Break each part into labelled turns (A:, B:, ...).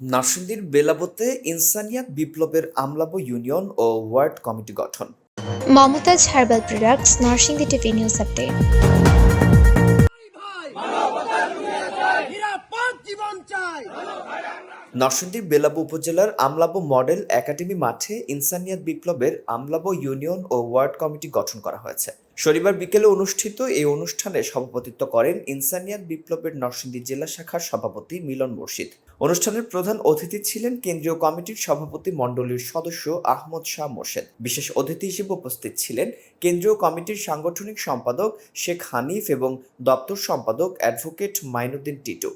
A: নরসিংদীর বেলাবতে ইনসানিয়াত বিপ্লবের আমলাব ইউনিয়ন ও ওয়ার্ড কমিটি গঠন।
B: Momtaz herbal products Narsingdi TV news update
A: নরসিংদীর বেলাবো উপজেলার আমলাবো মডেল একাডেমি মাঠে ইনসানিয়াত বিপ্লবের আমলাবো ইউনিয়ন ও ওয়ার্ড কমিটি গঠন করা হয়েছে। শনিবার বিকেলে অনুষ্ঠিত এই অনুষ্ঠানে সভাপতিত্ব করেন ইনসানিয়াত বিপ্লবের নরসিংদী জেলা শাখার সভাপতি মিলন মুর্শিদ। অনুষ্ঠানের প্রধান অতিথি ছিলেন কেন্দ্রীয় কমিটির সভাপতি মণ্ডলীর সদস্য আহমদ শাহ মোর্শেদ। বিশেষ অতিথি হিসেবে উপস্থিত ছিলেন কেন্দ্রীয় কমিটির সাংগঠনিক সম্পাদক শেখ হানিফ এবং দপ্তর সম্পাদক advocate Mainuddin Titu.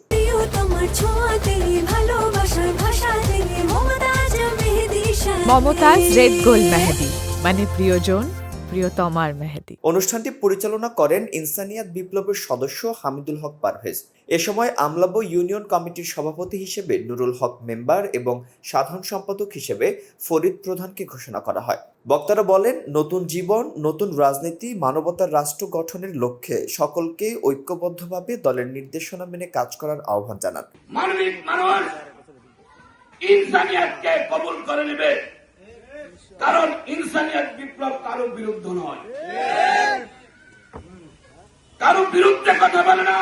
C: Momtaz
D: red gold মেহেদি মানে প্রিয়জন প্রিয়তমার মেহেদি।
A: অনুষ্ঠানটি পরিচালনা করেন ইনসানিয়াত বিপ্লবের সদস্য হামিদুল হক পারভেজ। এ সময় আমলাবো ইউনিয়ন কমিটির সভাপতি হিসেবে নুরুল হক মেম্বার এবং সাধারণ সম্পাদক হিসেবে ফরিদ প্রধানকে ঘোষণা করা হয়। বক্তারা বলেন নতুন জীবন নতুন রাজনীতি মানবতার রাষ্ট্র গঠনের লক্ষ্যে সকলকে ঐক্যবদ্ধভাবে দলের নির্দেশনা মেনে কাজ করার আহ্বান জানান।
E: মানবিক মানুষ ইনসানিয়াতকে কবুল করে নেবে। কারণ ইনসানিয়াত কারও বিরুদ্ধ নয়। কারও বিরুদ্ধে কথা বলে না।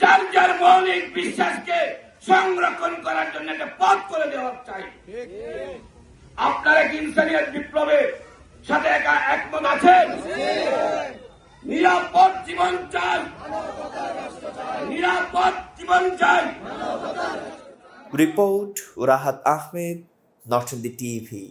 E: যার যার মৌলিক বিশ্বাসকে সংরক্ষণ করার জন্য একটা পথ করে দেওয়া চাই। আপনারা কি ইনসানিয়াত বিপ্লবের সাথে একা একমত আছেন? নিরাপদ জীবন চাই। নিরাপদ জীবন চাই।
A: Report, Rahat Ahmed, Narsingdi TV.